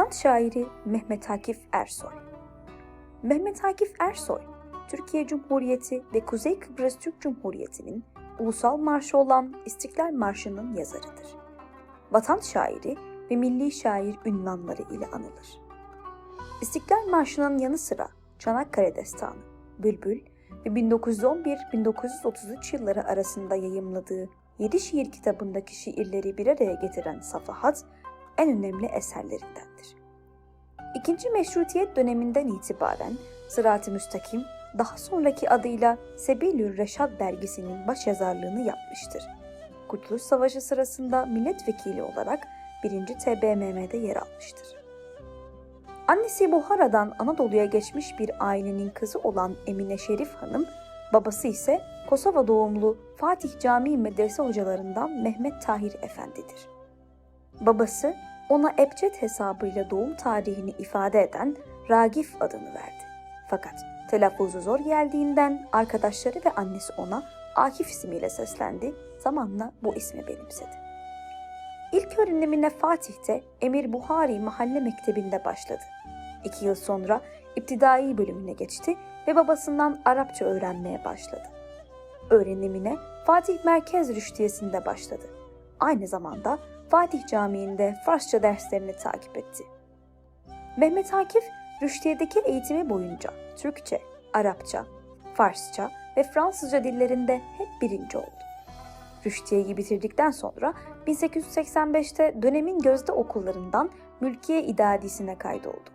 Vatan şairi Mehmet Akif Ersoy Mehmet Akif Ersoy, Türkiye Cumhuriyeti ve Kuzey Kıbrıs Türk Cumhuriyeti'nin ulusal marşı olan İstiklal Marşı'nın yazarıdır. Vatan şairi ve milli şair ünvanları ile anılır. İstiklal Marşı'nın yanı sıra Çanakkale Destanı, Bülbül ve 1911-1933 yılları arasında yayımladığı 7 şiir kitabındaki şiirleri bir araya getiren Safahat en önemli eserlerindendir. İkinci Meşrutiyet döneminden itibaren Sırat-ı Müstakim, daha sonraki adıyla Sebilül Reşad dergisinin başyazarlığını yapmıştır. Kurtuluş Savaşı sırasında milletvekili olarak 1. TBMM'de yer almıştır. Annesi Buhara'dan Anadolu'ya geçmiş bir ailenin kızı olan Emine Şerif Hanım, babası ise Kosova doğumlu Fatih Camii Medrese hocalarından Mehmet Tahir Efendidir. Babası ona ebced hesabıyla doğum tarihini ifade eden Ragif adını verdi. Fakat telaffuzu zor geldiğinden arkadaşları ve annesi ona Akif ismiyle seslendi, zamanla bu ismi benimsedi. İlk öğrenimine Fatih'te Emir Buhari Mahalle Mektebi'nde başladı. İki yıl sonra iptidai bölümüne geçti ve babasından Arapça öğrenmeye başladı. Öğrenimine Fatih Merkez Rüştiyesi'nde başladı. Aynı zamanda Fatih Camii'nde Farsça derslerini takip etti. Mehmet Akif, Rüştiye'deki eğitimi boyunca Türkçe, Arapça, Farsça ve Fransızca dillerinde hep birinci oldu. Rüştiye'yi bitirdikten sonra 1885'te dönemin gözde okullarından Mülkiye İdadisi'ne kaydoldu.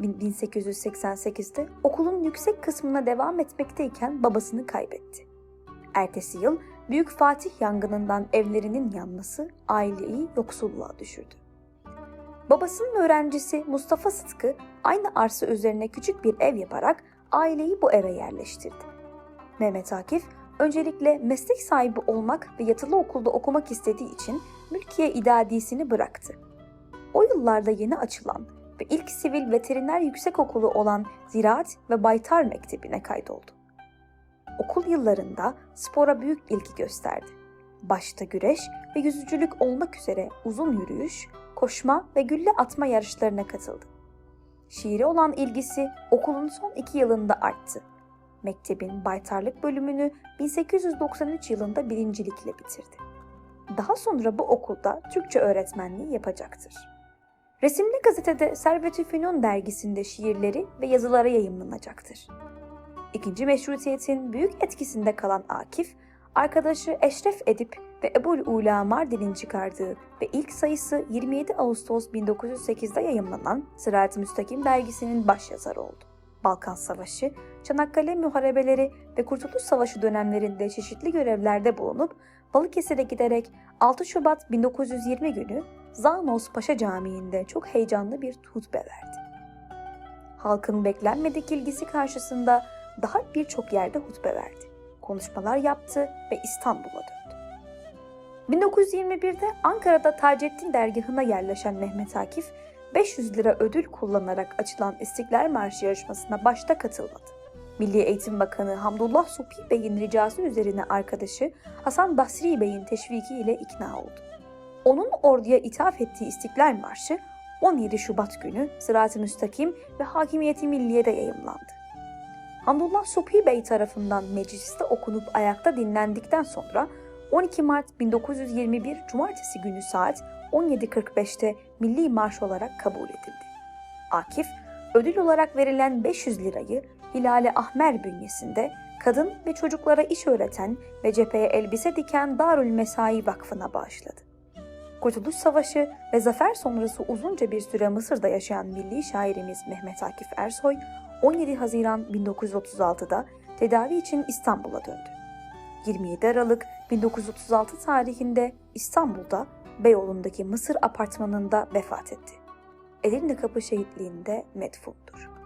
1888'de okulun yüksek kısmına devam etmekteyken babasını kaybetti. Ertesi yıl Büyük Fatih yangınından evlerinin yanması aileyi yoksulluğa düşürdü. Babasının öğrencisi Mustafa Sıtkı aynı arsa üzerine küçük bir ev yaparak aileyi bu eve yerleştirdi. Mehmet Akif öncelikle meslek sahibi olmak ve yatılı okulda okumak istediği için Mülkiye İdadisi'ni bıraktı. O yıllarda yeni açılan ve ilk sivil veteriner yüksekokulu olan Ziraat ve Baytar Mektebi'ne kaydoldu. Okul yıllarında spora büyük ilgi gösterdi. Başta güreş ve yüzücülük olmak üzere uzun yürüyüş, koşma ve gülle atma yarışlarına katıldı. Şiire olan ilgisi okulun son iki yılında arttı. Mektebin baytarlık bölümünü 1893 yılında birincilikle bitirdi. Daha sonra bu okulda Türkçe öğretmenliği yapacaktır. Resimli gazetede Servet-i Fünun dergisinde şiirleri ve yazıları yayımlanacaktır. İkinci meşrutiyetin büyük etkisinde kalan Akif, arkadaşı Eşref Edip ve Ebul Ula Mardin'in çıkardığı ve ilk sayısı 27 Ağustos 1908'de yayımlanan Sırat-ı Müstakim dergisinin başyazarı oldu. Balkan Savaşı, Çanakkale Muharebeleri ve Kurtuluş Savaşı dönemlerinde çeşitli görevlerde bulunup Balıkesir'e giderek 6 Şubat 1920 günü Zanos Paşa Camii'nde çok heyecanlı bir hutbe verdi. Halkın beklenmedik ilgisi karşısında daha birçok yerde hutbe verdi. Konuşmalar yaptı ve İstanbul'a döndü. 1921'de Ankara'da Taceddin dergahına yerleşen Mehmet Akif, 500 lira ödül kullanarak açılan İstiklal Marşı yarışmasına başta katılmadı. Milli Eğitim Bakanı Hamdullah Supi Bey'in ricası üzerine arkadaşı Hasan Basri Bey'in teşviki ile ikna oldu. Onun orduya ithaf ettiği İstiklal Marşı 17 Şubat günü Sırat-ı Müstakim ve Hakimiyeti Milliye'de yayımlandı. Hamdullah Supi Bey tarafından mecliste okunup ayakta dinlendikten sonra 12 Mart 1921 Cumartesi günü saat 17.45'te milli marş olarak kabul edildi. Akif, ödül olarak verilen 500 lirayı Hilale Ahmer bünyesinde kadın ve çocuklara iş öğreten ve cepheye elbise diken Darül Mesai Vakfı'na bağışladı. Kurtuluş Savaşı ve zafer sonrası uzunca bir süre Mısır'da yaşayan milli şairimiz Mehmet Akif Ersoy, 17 Haziran 1936'da tedavi için İstanbul'a döndü. 27 Aralık 1936 tarihinde İstanbul'da Beyoğlu'ndaki Mısır apartmanında vefat etti. Edirne Kapı şehitliğinde metfundur.